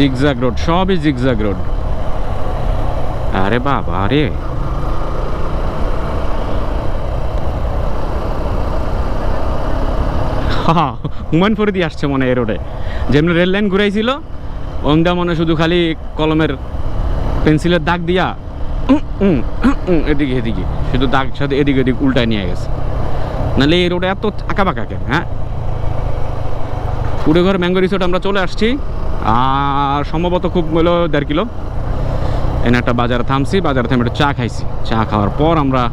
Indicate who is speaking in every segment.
Speaker 1: Zigzag road, সবই zigzag road. আরে বাবা, আরে। হুমান ফরিদি আসছে মনে হয় এ রোডে। যেমনি রেল লাইন ঘুরাইছিল, ওমদা মনে শুধু খালি কলমের পেন্সিলের দাগ দিয়া এদিকে এদিকে, শুধু দাগ সাথে এদিকে এদিকে উল্টায় নিয়ে গেছে। নাহলে এই রোডে এত আঁকা বাঁকা কেন হ্যাঁ? কুড়েঘর ম্যাঙ্গো রিসোর্ট আমরা চলে আসছি। আর সম্ভবত খুব হলো দেড় কিলো। এনে একটা বাজারে থামছি, বাজারে থামে একটু চা খাইছি। চা খাওয়ার পর আমরা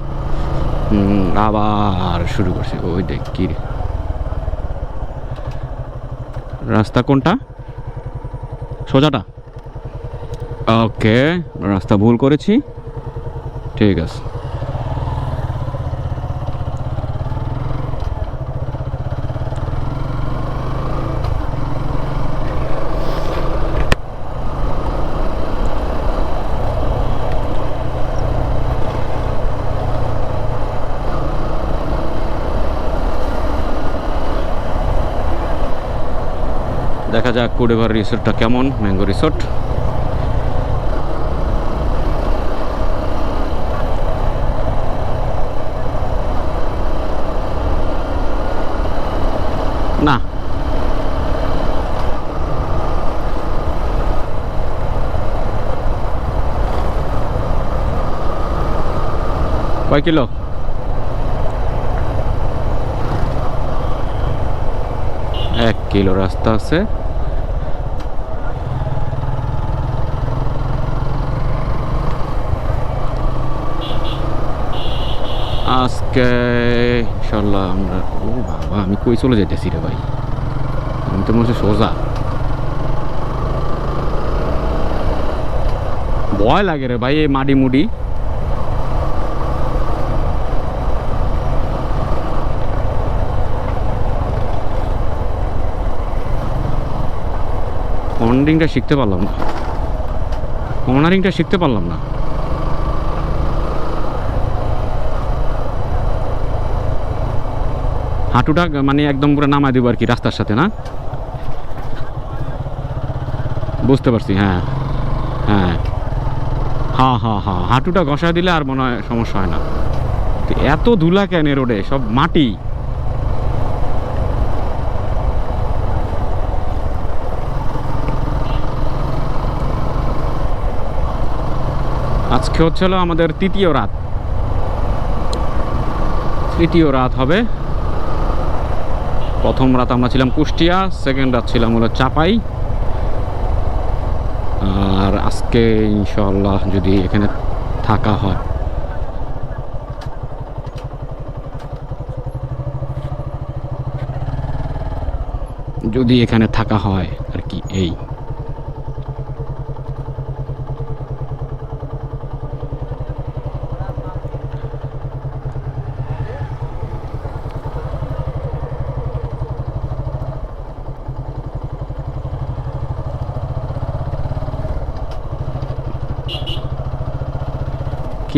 Speaker 1: আবার শুরু করছি। ওই দেখ কি। রাস্তা কোনটা? সোজাটা? ওকে, রাস্তা ভুল করেছি। ঠিক আছে। দেখা যাক কুড়েঘর রিসোর্টটা কেমন ম্যাঙ্গো রিসোর্ট না। কয় কিলো? এক কিলো রাস্তা আছে। আজকে ইনশাল্লাহ আমরা ও বাবা, আমি কই চলে যেতেছি রে ভাই? আমি তো মনে সোজা। ভয় লাগে রে ভাই এই মাডি মুডি। কর্নারিংটা শিখতে পারলাম না। কর্নারিংটা শিখতে পারলাম না। হাঁটুটা মানে একদম পুরো নামাই দেবো আর কি রাস্তার সাথে, না? বুঝতে পারছি হ্যাঁ। হ্যাঁ। হ্যাঁ হ্যাঁ হ্যাঁ হাঁটুটা ঘষা দিলে আর মনে হয় সমস্যা হয় না। এত ধুলা কেন রোডে? সব মাটি। আজকে হচ্ছে আমাদের তৃতীয় রাত। তৃতীয় রাত হবে। প্রথম রাত আমরা ছিলাম কুষ্টিয়া সেকেন্ড রাত ছিলাম হলো চাপাই। আর আজকে ইনশাল্লাহ যদি এখানে থাকা হয়। যদি এখানে থাকা হয় আর কি, এই।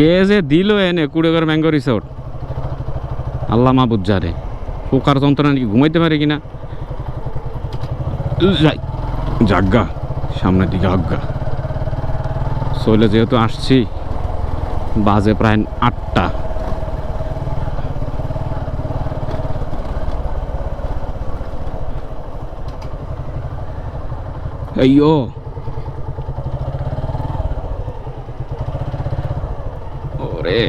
Speaker 1: কে যে দিল এনে কুড়েঘর ম্যাঙ্গো রিসোর্ট আল্লাহ মাহবুদ জারে পোকার যন্ত্রণা নাকি ঘুমাইতে পারে কিনা? জাগা সামনের দিকে আজ্ঞা। চলে যেহেতু আসছি, বাজে প্রায় আটটা। এইও ওরে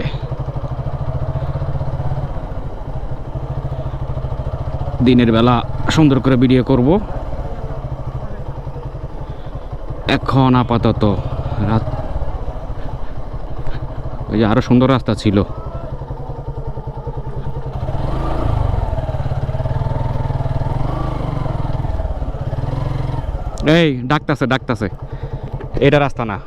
Speaker 1: দিনের বেলা সুন্দর করে ভিডিও করব। এখন আপাতত রাত ওই যে আরও সুন্দর রাস্তা ছিল। এই, ডাকতাছে ডাকতাছে। এটা রাস্তা না।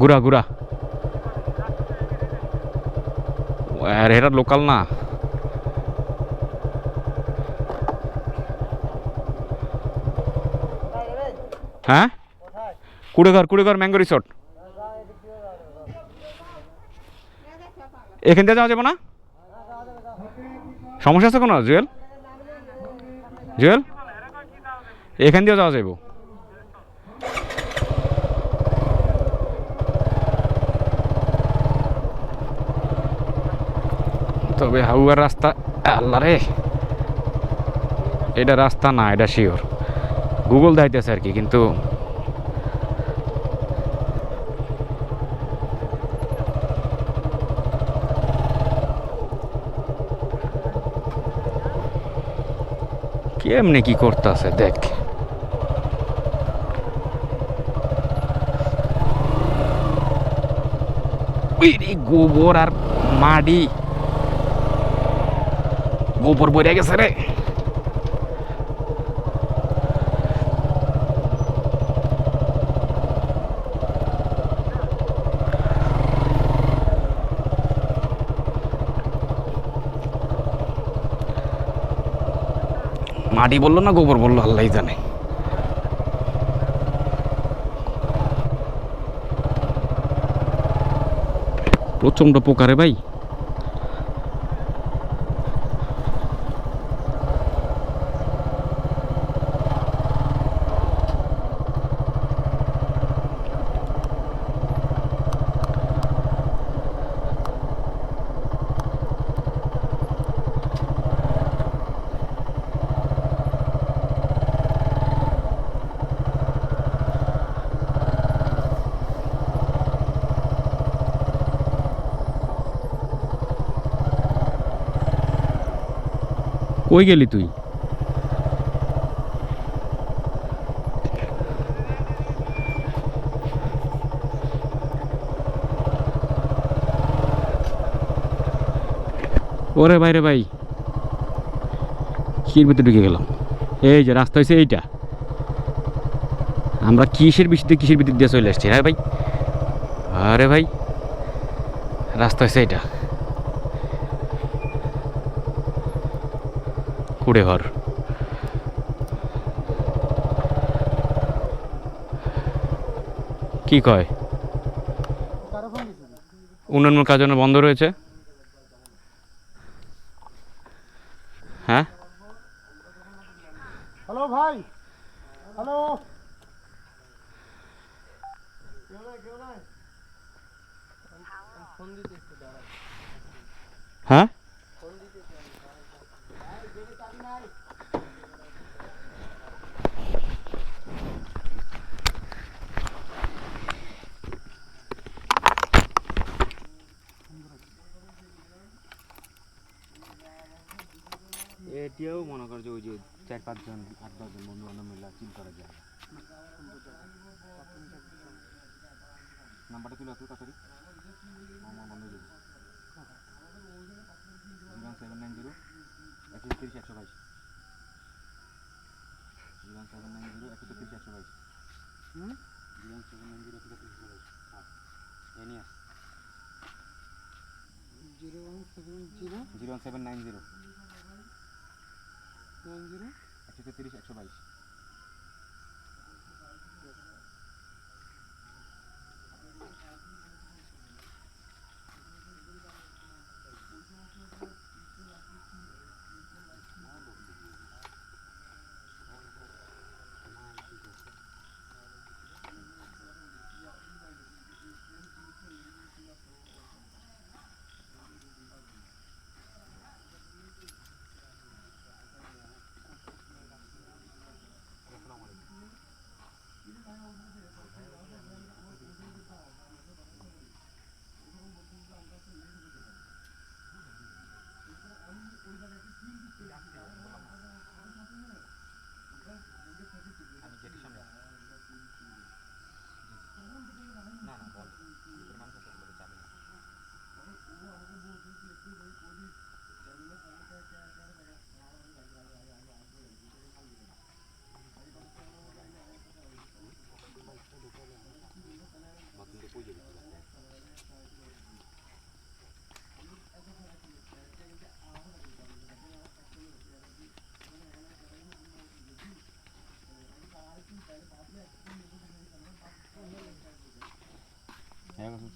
Speaker 1: ঘুরা ঘুরা। আর, এটা লোকাল না। হ্যাঁ? কুড়েঘর কুড়েঘর ম্যাঙ্গো রিসোর্ট। এখান থেকে যাওয়া যাবে না? সমস্যা আছে কোনো? জুয়েল? জুয়েল? এখান দিয়ে যাওয়া যাইব। তবে হাউয়ার রাস্তা, আল্লাহ রে। এটা রাস্তা না, এটা শিওর। গুগল দাইতেছে আর কি, কিন্তু কেমনে কি করতেছে, দেখ। গোবর আর মাটি গোবর বইরা গেছে রে। মাটি বলল না গোবর বলল আল্লাহ জানে। প্রচণ্ড পোকারে ভাই। কই গেলি তুই? ওরে ভাই রে ভাই, কির ভিতরে ঢুকে গেলাম? এই যে রাস্তা হয়েছে এইটা। আমরা কিসের বিষয়তে কিসের ভিতর দিয়ে চলে আসছি? হ্যাঁ ভাই? আরে ভাই, রাস্তা হয়েছে এইটা। কুড়ে ঘর কি কয়? উন্নয়ন কাজ বন্ধ রয়েছে। হ্যাঁ?
Speaker 2: হ্যালো ভাই হ্যালো।
Speaker 1: হ্যাঁ?
Speaker 3: এটিও মনে কর যে ওই যে চার পাঁচজন, আট দশজন বন্ধু বান্ধব মিলে চিল করা যায়। নাম্বারটা তুলে তুই তাড়াতাড়ি আমার বন্ধ সেভেন নাইন জিরো। একশো তিরিশ একশো বাইশ। জিরো সেভেন নাইন জিরো একশো তিরিশ একশো বাইশ। জিরো সেভেন নাইন জিরো একশো তিরিশ একশো বাইশ। হ্যাঁ এ নিয়ে আস
Speaker 2: zero one seven zero?
Speaker 3: Zero seven nine zero.
Speaker 2: Nine zero?
Speaker 3: একশো তেত্রিশ একশো বাইশ আমি গেটের সামনে আছি। না না বল ভিতরে মানুষ আছে বলে যাবে না বাথরুম তো কই যাবি তুই রাস্তায়?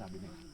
Speaker 3: হ্যাঁ এখন